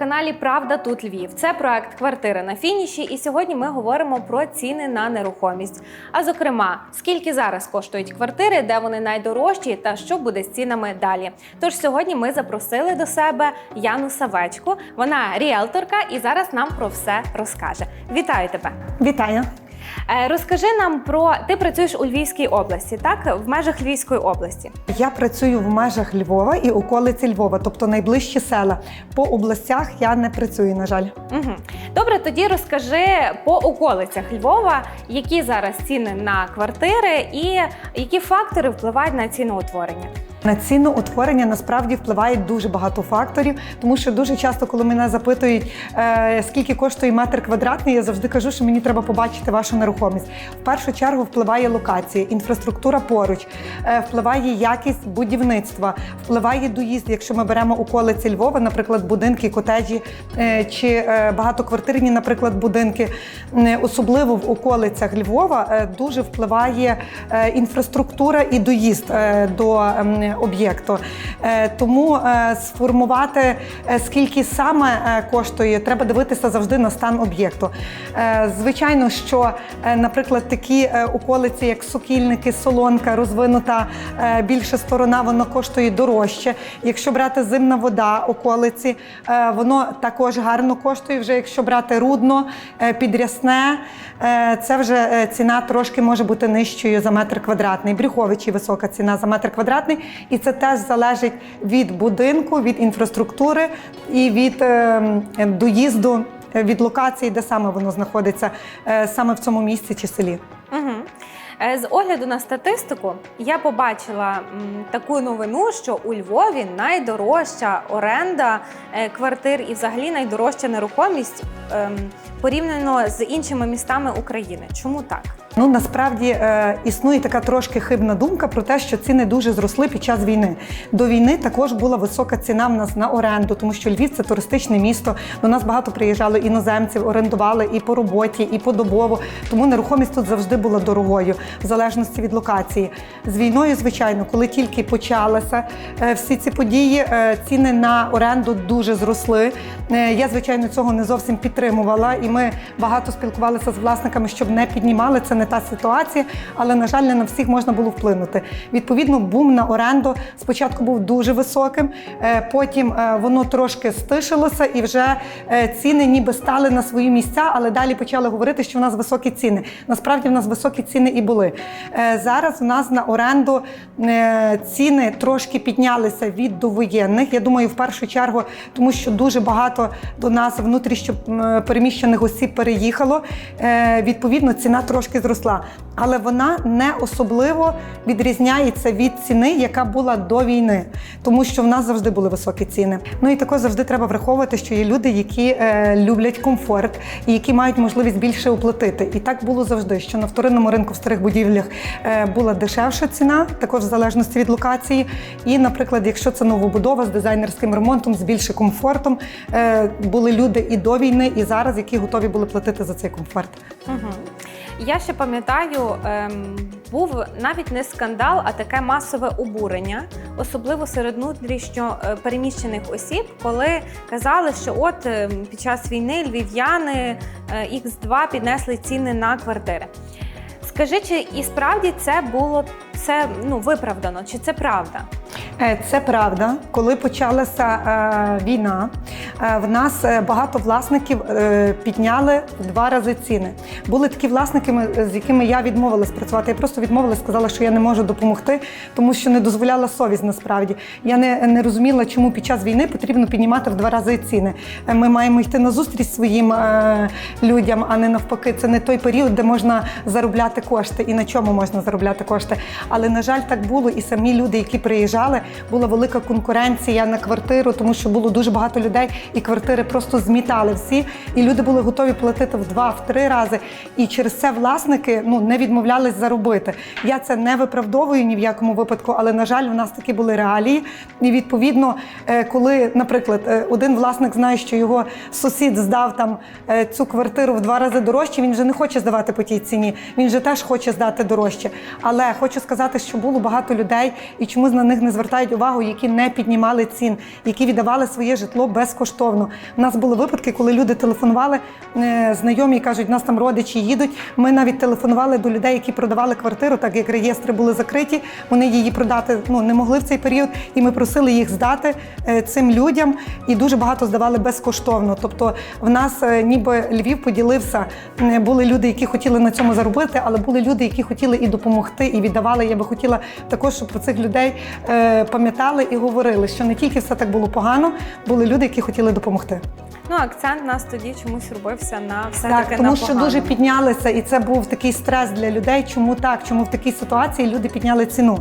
Телеканалі Правда тут Львів. Це проект Квартири на фініші. І сьогодні ми говоримо про ціни на нерухомість. А зокрема, скільки зараз коштують квартири, де вони найдорожчі, та що буде з цінами далі. Тож сьогодні ми запросили до себе Яну Савечку. Вона ріелторка і зараз нам про все розкаже. Вітаю тебе! Вітаю. Е, Розкажи нам про ти працюєш у Львівській області, так в межах Львівської області. Я працюю в межах Львова і околиці Львова, тобто найближчі села. По областях я не працюю, на жаль. Угу. Добре, тоді розкажи по околицях Львова, які зараз ціни на квартири і які фактори впливають на ціноутворення. На ціну утворення насправді впливає дуже багато факторів, тому що дуже часто, коли мене запитують, е, скільки коштує метр квадратний, я завжди кажу, що мені треба побачити вашу нерухомість. В першу чергу впливає локація, інфраструктура поруч, е, впливає якість будівництва, впливає доїзд. Якщо ми беремо околиці Львова, наприклад, будинки, котеджі е, чи багатоквартирні, наприклад, будинки, особливо в околицях Львова, дуже впливає інфраструктура і доїзд до об'єкту. Е, Тому е, сформувати, е, скільки саме коштує, треба дивитися завжди на стан об'єкту. Звичайно, що, наприклад, такі околиці, як Сокільники, Солонка, розвинута е, більша сторона, воно коштує дорожче. Якщо брати зимна вода, околиці, воно також гарно коштує. Вже якщо брати рудно, підрясне, це вже ціна трошки може бути нижчою за метр квадратний. Брюховичі висока ціна за метр квадратний, і це теж залежить від будинку, від інфраструктури і від е, доїзду, е, від локації, де саме воно знаходиться, е, саме в цьому місці чи селі. Угу. З огляду на статистику я побачила таку новину, що у Львові найдорожча оренда квартир і взагалі найдорожча нерухомість ем, порівняно з іншими містами України. Чому так? Ну насправді е, існує така трошки хибна думка про те, що ціни дуже зросли під час війни. До війни також була висока ціна в нас на оренду, тому що Львів це туристичне місто. До нас багато приїжджало іноземців, орендували і по роботі, і подобово. Тому нерухомість тут завжди була дорогою, в залежності від локації. З війною, звичайно, коли тільки почалися е, всі ці події, е, ціни на оренду дуже зросли. Е, Я, звичайно, цього не зовсім підтримувала, і ми багато спілкувалися з власниками, щоб не піднімали. Це не та ситуація, але на жаль, не на всіх можна було вплинути. Відповідно, бум на оренду спочатку був дуже високим, е, потім е, воно трошки стишилося, і вже е, ціни ніби стали на свої місця, але далі почали говорити, що в нас високі ціни. Насправді в нас високі ціни і були. Зараз у нас на оренду ціни трошки піднялися від довоєнних. Я думаю, в першу чергу, тому що дуже багато до нас внутрішньо переміщених осіб переїхало. Відповідно, ціна трошки зросла. Але вона не особливо відрізняється від ціни, яка була до війни, тому що в нас завжди були високі ціни. Ну і також завжди треба враховувати, що є люди, які е, люблять комфорт і які мають можливість більше оплатити. І так було завжди, що на вторинному ринку в старих будівлях е, була дешевша ціна, також в залежності від локації. І, наприклад, якщо це новобудова з дизайнерським ремонтом, з більше комфортом, е, були люди і до війни, і зараз, які готові були платити за цей комфорт. Угу. Я ще пам'ятаю, ем, був навіть не скандал, а таке масове обурення, особливо серед внутрішньо е, переміщених осіб, коли казали, що от ем, під час війни львів'яни X2 піднесли ціни на квартири. Скажи, чи і справді це було це ну виправдано? Чи це правда? Е, Це правда. Коли почалася е, війна, е, в нас е, багато власників е, підняли в два рази ціни. Були такі власники, з якими я відмовилась працювати. Я просто відмовилась, сказала, що я не можу допомогти, тому що не дозволяла совість насправді. Я не, не розуміла, чому під час війни потрібно піднімати в два рази ціни. Е, Ми маємо йти на зустріч своїм е, людям, а не навпаки. Це не той період, де можна заробляти кошти і на чому можна заробляти кошти. Але на жаль, так було. І самі люди, які приїжджали, була велика конкуренція на квартиру, тому що було дуже багато людей, і квартири просто змітали всі. І люди були готові платити в два, в три рази. І через це власники ну не відмовлялись заробити. Я це не виправдовую ні в якому випадку, але на жаль, у нас такі були реалії. І відповідно, е, коли, наприклад, е, один власник знає, що його сусід здав там е, цю квартиру в два рази дорожче, він вже не хоче здавати по тій ціні. Він же теж хоче здати дорожче. Але хочу сказати, що було багато людей, і чомусь на них не звертають увагу, які не піднімали цін, які віддавали своє житло безкоштовно. У нас були випадки, коли люди телефонували, е, знайомі і кажуть, нас там родичі їдуть. Ми навіть телефонували до людей, які продавали квартиру, так як реєстри були закриті. Вони її продати ну не могли в цей період, і ми просили їх здати е, цим людям. І дуже багато здавали безкоштовно. Тобто, в нас е, ніби Львів поділився. Були люди, які хотіли на цьому заробити, але були люди, які хотіли і допомогти, і віддавали. Я би хотіла також, щоб про цих людей е, пам'ятали і говорили, що не тільки все так було погано, були люди, які хотіли допомогти. Ну, акцент нас тоді чомусь робився на все Так, таки тому на що дуже піднялися, і це був такий стрес для людей. Чому так? Чому в такій ситуації люди підняли ціну?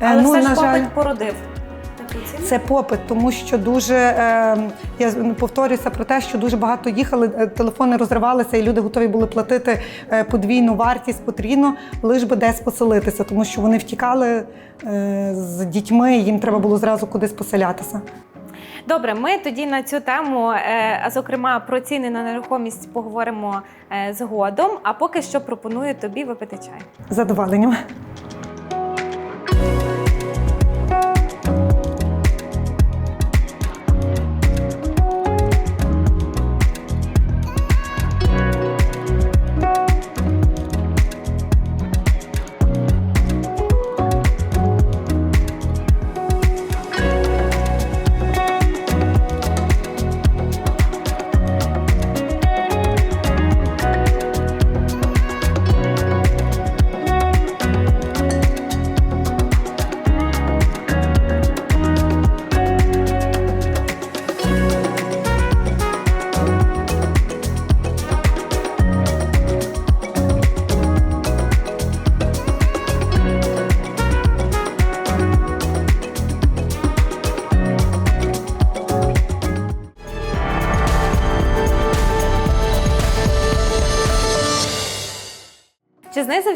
Але ну, все ж на жаль, попит породив. Це попит, тому що дуже е, я повторюся про те, що дуже багато їхали, е, телефони розривалися, і люди готові були платити е, подвійну вартість потрібно, лиш би десь поселитися, тому що вони втікали е, з дітьми, і їм треба було зразу кудись поселятися. Добре, ми тоді на цю тему, а зокрема про ціни на нерухомість, поговоримо згодом. А поки що пропоную тобі випити чай. Задоволенням.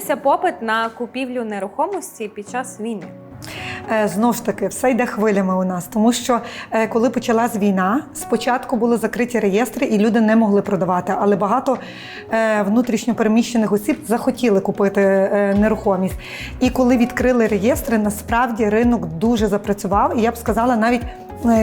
Чи попит на купівлю нерухомості під час війни? Е, Знов ж таки, все йде хвилями у нас, тому що е, коли почалась війна, спочатку були закриті реєстри, і люди не могли продавати. Але багато е, внутрішньопереміщених осіб захотіли купити нерухомість. І коли відкрили реєстри, насправді ринок дуже запрацював. І я б сказала, навіть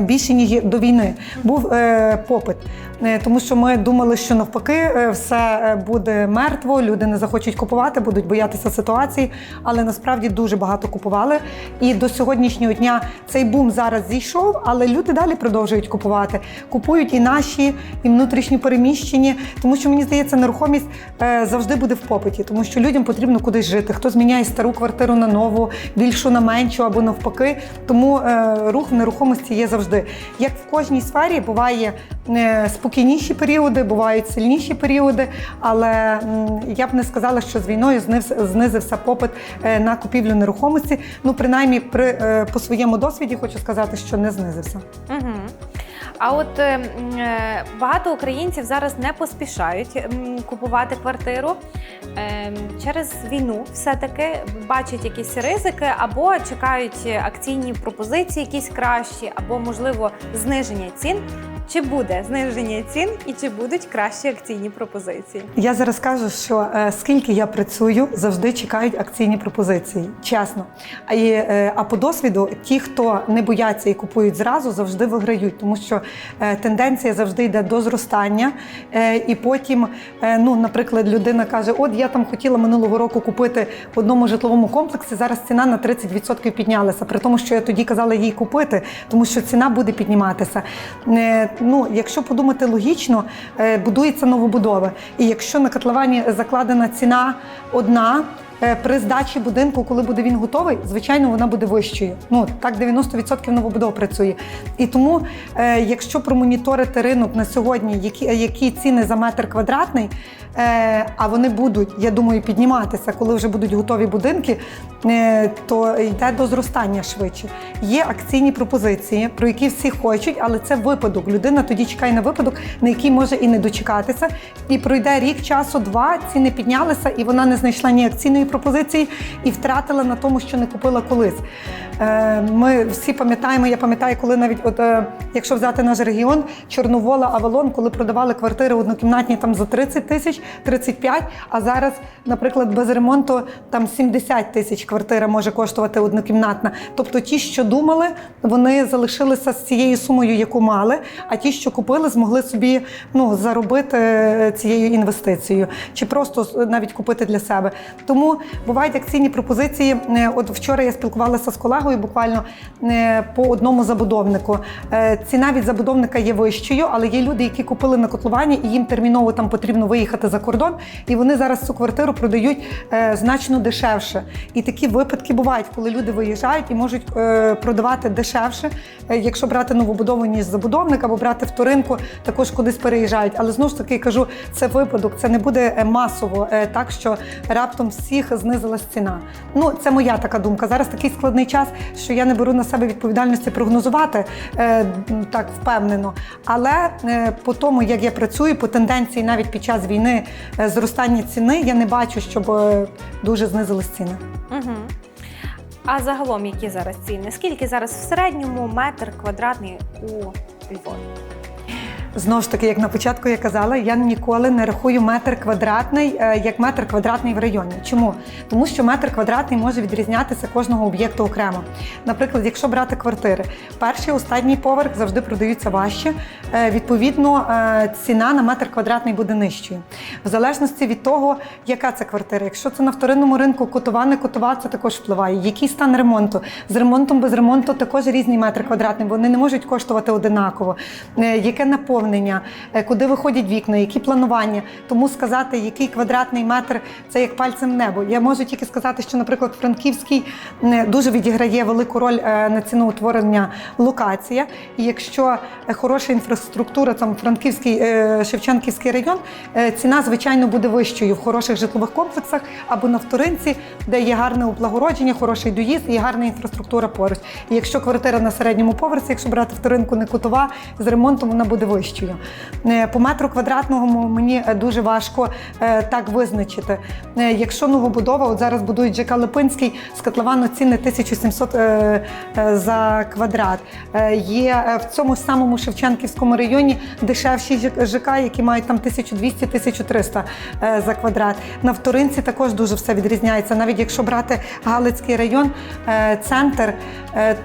більше ніж до війни був е, попит. Е, Тому що ми думали, що навпаки е, все е, буде мертво, люди не захочуть купувати, будуть боятися ситуації, але насправді дуже багато купували. І до сьогоднішнього дня цей бум зараз зійшов, але люди далі продовжують купувати. Купують і наші, і внутрішні переміщені, тому що мені здається, нерухомість е, завжди буде в попиті, тому що людям потрібно кудись жити. Хто зміняє стару квартиру на нову, більшу на меншу або навпаки. Тому е, рух в нерухомості є завжди. Як в кожній сфері буває е, спокійніші періоди, бувають сильніші періоди, але я б не сказала, що з війною знизився попит е, на купівлю нерухомості. Ну, принаймні, при, е, по своєму досвіді хочу сказати, що не знизився. Угу. А от е, е, багато українців зараз не поспішають купувати квартиру е, через війну, все-таки бачать якісь ризики, або чекають акційні пропозиції, якісь кращі, або можливо зниження цін. Чи буде зниження цін і чи будуть кращі акційні пропозиції? Я зараз кажу, що е, скільки я працюю, завжди чекають акційні пропозиції. Чесно. А, і, е, а по досвіду, ті, хто не бояться і купують зразу, завжди виграють, тому що е, тенденція завжди йде до зростання. Е, і потім, е, ну, наприклад, людина каже: От я там хотіла минулого року купити в одному житловому комплексі. Зараз ціна на 30% піднялася, при тому, що я тоді казала їй купити, тому що ціна буде підніматися. Е, ну, якщо подумати логічно, е, будується новобудова. І якщо на котловані закладена ціна одна. Е, При здачі будинку, коли буде він готовий, звичайно, вона буде вищою. Ну так 90% новобудов працює. І тому, е, якщо промоніторити ринок на сьогодні, які, які ціни за метр квадратний, е, а вони будуть, я думаю, підніматися, коли вже будуть готові будинки, то йде до зростання швидше. Є акційні пропозиції, про які всі хочуть, але це випадок. Людина тоді чекає на випадок, на який може і не дочекатися. І пройде рік часу, два ціни піднялися, і вона не знайшла ні акційної пропозиції і втратила на тому, що не купила колись. Е, Ми всі пам'ятаємо, я пам'ятаю, коли навіть, от, е, якщо взяти наш регіон, Чорновола, Авалон, коли продавали квартири однокімнатні там за 30 тисяч, 35, а зараз, наприклад, без ремонту там 70 тисяч квартира може коштувати однокімнатна. Тобто ті, що думали, вони залишилися з цією сумою, яку мали, а ті, що купили, змогли собі ну, заробити е, цією інвестицією, чи просто навіть купити для себе. Тому бувають акційні пропозиції. Е, От вчора я спілкувалася з колегою буквально е, по одному забудовнику. Е, Ціна від забудовника є вищою, але є люди, які купили на котловані, і їм терміново там потрібно виїхати за кордон, і вони зараз цю квартиру продають значно дешевше. І такі випадки бувають, коли люди виїжджають і можуть продавати дешевше, якщо брати новобудову, ніж забудовник, або брати вторинку, також кудись переїжджають. Але знову ж таки кажу, це випадок, це не буде масово, так що раптом всіх знизилась ціна. Ну, це моя така думка. Зараз такий складний час, що я не беру на себе відповідальності прогнозувати е, так впевнено. Але е, по тому, як я працюю, по тенденції навіть під час війни е, зростання ціни, я не бачу, щоб е, дуже знизились ціни. Угу. А загалом які зараз ціни? Скільки зараз в середньому метр квадратний у Львові? Знову ж таки, як на початку я казала, я ніколи не рахую метр квадратний е, як метр квадратний в районі. Чому? Тому що метр квадратний може відрізнятися кожного об'єкту окремо. Наприклад, якщо брати квартири, перший останній поверх завжди продаються важче. Е, Відповідно, е, ціна на метр квадратний буде нижчою. В залежності від того, яка це квартира. Якщо це на вторинному ринку котова, не котова, це також впливає. Який стан ремонту? З ремонтом, без ремонту також різні метри квадратні, вони не можуть коштувати одинаково. Яке наповнення, е, куди виходять вікна, які планування. Тому сказати, який квадратний метр це як пальцем небо. Я можу тільки сказати, що, наприклад, Франківський е, дуже відіграє велику роль е, на ціноутворення локація. І якщо хороша інфраструктура, там Франківський Шевченківський район, ціна звичайно буде вищою в хороших житлових комплексах або на вторинці, де є гарне облагородження, хороший доїзд і гарна інфраструктура поруч. І якщо квартира на середньому поверсі, якщо брати вторинку не кутова, з ремонтом вона буде вищою. Е, По метру квадратному мені е, дуже важко е, так визначити. Якщо новобудова, от зараз будують ЖК Липинський, з котловану ціни 1700 е, е, за квадрат. Є в цьому самому Шевченківському районі дешевші ЖК, які мають там 1200-1300 е, за квадрат. На вторинці також дуже все відрізняється. Навіть якщо брати Галицький район, центр,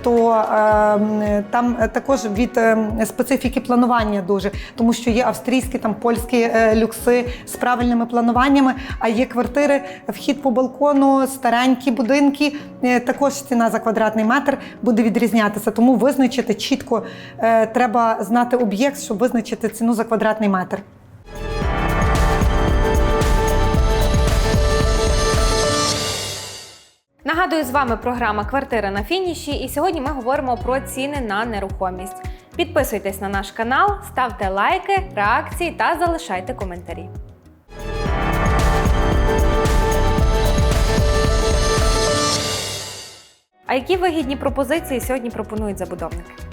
то е, там е, також від е, специфіки планування дуже, тому що є австрійські, там польські е, люкси з правильними плануваннями, а є квартири, вхід по балкону, старенькі будинки. е, Також ціна за квадратний метр буде відрізнятися. Тому визначити чітко е, треба знати об'єкт, щоб визначити ціну за квадратний метр. Нагадую, з вами програма Квартира на фініші, і сьогодні ми говоримо про ціни на нерухомість. Підписуйтесь на наш канал, ставте лайки, реакції та залишайте коментарі. А які вигідні пропозиції сьогодні пропонують забудовники?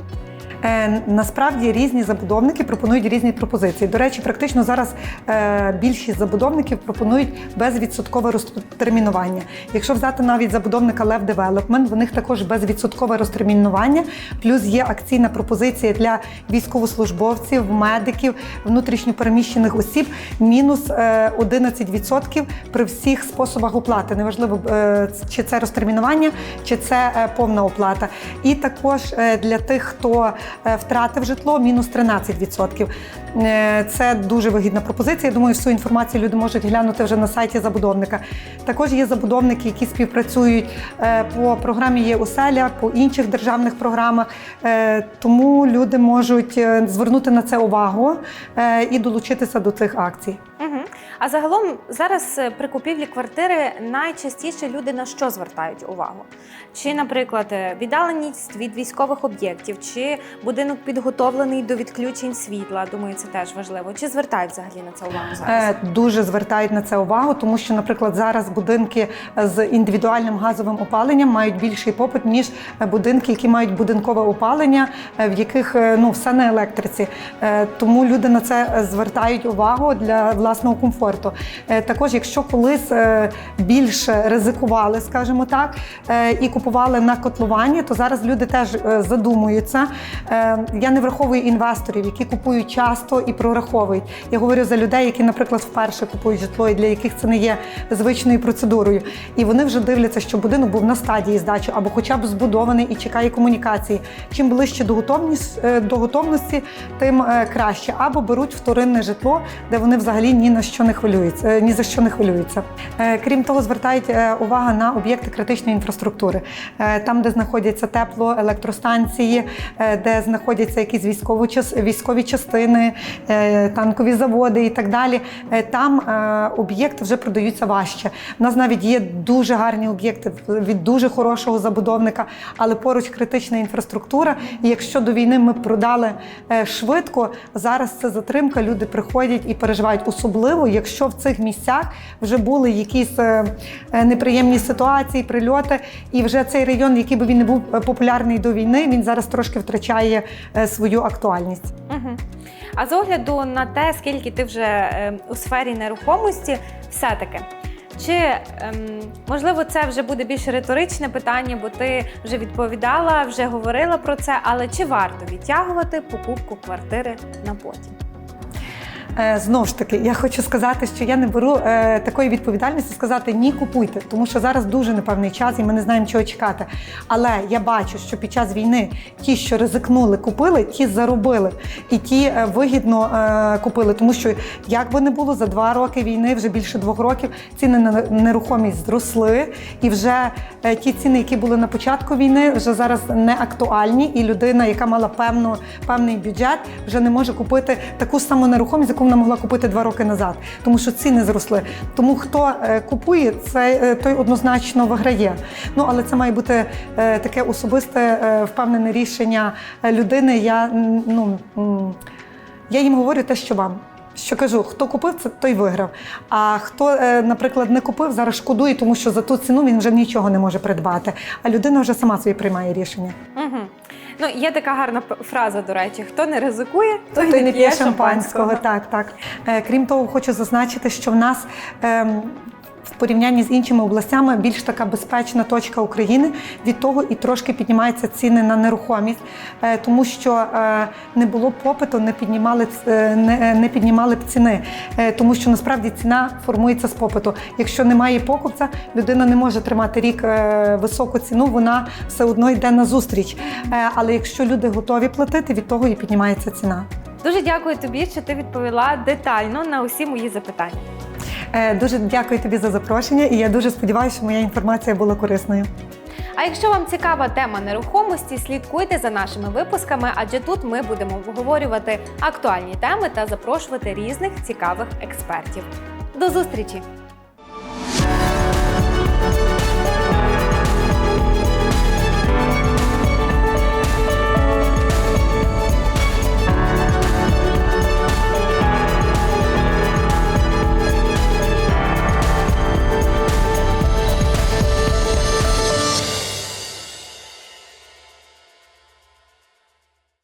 Е, Насправді різні забудовники пропонують різні пропозиції. До речі, практично зараз е, більшість забудовників пропонують безвідсоткове розтермінування. Якщо взяти навіть забудовника Лев Девелопмент, в них також безвідсоткове розтермінування, плюс є акційна пропозиція для військовослужбовців, медиків, внутрішньопереміщених осіб, мінус е, 11% при всіх способах оплати. Неважливо, е, чи це розтермінування, чи це е, повна оплата. І також е, для тих, хто е, втратив житло, мінус 13%. Е, Це дуже вигідна пропозиція. Я думаю, всю інформацію люди можуть глянути вже на сайті забудовника. Також є забудовники, які співпрацюють е, по програмі є оселя, по інших державних програмах. Е, Тому люди можуть е, звернути на це увагу е, і долучитися до цих акцій. Угу. А загалом зараз е, при купівлі квартири найчастіше люди на що звертають увагу? Чи, наприклад, е, віддаленість від військових об'єктів, чи будинок підготовлений до відключень світла? Думаю, це теж важливо. Чи звертають взагалі на це увагу зараз? Е, Дуже звертають на це увагу, тому що, наприклад, зараз будинки з індивідуальним газовим опаленням мають більший попит, ніж будинки, які мають будинкове опалення, в яких ну все на електриці. Тому люди на це звертають увагу для власного комфорту. Е, Також, якщо колись е, більше ризикували, скажімо так, е, і купували на котловані, то зараз люди теж задумуються. Я не враховую інвесторів, які купують часто і прораховують. Я говорю за людей, які, наприклад, вперше купують житло, і для яких це не є звичною процедурою. І вони вже дивляться, що будинок був на стадії здачі або хоча б збудований і чекає комунікації. Чим ближче до готовність е, до готовності, тим краще. Або беруть вторинне житло, де вони взагалі ні на що не хвилюються, е, ні за що не хвилюються. Е, Крім того, звертають е, увагу на об'єкти критичної інфраструктури, там, де знаходяться тепло, електростанції, де знаходяться якісь військові військові частини, танкові заводи і так далі. Там об'єкти вже продаються важче. У нас навіть є дуже гарні об'єкти від дуже хорошого забудовника, але поруч критична інфраструктура. І якщо до війни ми продали швидко, зараз це затримка. Люди приходять і переживають, особливо якщо в цих місцях вже були якісь е, е, неприємні ситуації, прильоти, і вже цей район, який би він не був е, популярний до війни, він зараз трошки втрачає свою актуальність. Угу. А з огляду на те, скільки ти вже у сфері нерухомості, все-таки. Чи ем, можливо це вже буде більш риторичне питання, бо ти вже відповідала, вже говорила про це, але чи варто відтягувати покупку квартири на потім? Е, Знову ж таки, я хочу сказати, що я не беру е, такої відповідальності сказати ні, купуйте, тому що зараз дуже непевний час і ми не знаємо, чого чекати. Але я бачу, що під час війни ті, що ризикнули, купили, ті заробили, і ті е, вигідно купили. Тому що як би не було за два роки війни, вже більше двох років, ціни на нерухомість зросли, і вже ті ціни, які були на початку війни, вже зараз не актуальні. І людина, яка мала певну певний бюджет, вже не може купити таку саму нерухомість, яку вона могла купити два роки назад, тому що ціни зросли. Тому хто е, купує, це е, той однозначно виграє. Ну але це має бути е, таке особисте впевнене рішення людини. Я ну. я їм говорю те, що вам. Що кажу, хто купив, це той виграв. А хто, наприклад, не купив, зараз шкодує, тому що за ту ціну він вже нічого не може придбати. А людина вже сама собі приймає рішення. Угу. Ну, є така гарна фраза, до речі: хто не ризикує, той, Той не п'є шампанського. Так, так. Е, Крім того, хочу зазначити, що в нас. ем, В порівнянні з іншими областями більш така безпечна точка України. Від того і трошки піднімаються ціни на нерухомість, е, тому що е, не було попиту, не піднімали е, не, піднімали б ціни, тому що насправді ціна формується з попиту. Якщо немає покупця, людина не може тримати рік високу ціну, вона все одно йде на зустріч. Але якщо люди готові платити, від того і піднімається ціна. Дуже дякую тобі, що ти відповіла детально на усі мої запитання. Е, Дуже дякую тобі за запрошення, і я дуже сподіваюся, що моя інформація була корисною. А якщо вам цікава тема нерухомості, слідкуйте за нашими випусками, адже тут ми будемо обговорювати актуальні теми та запрошувати різних цікавих експертів. До зустрічі!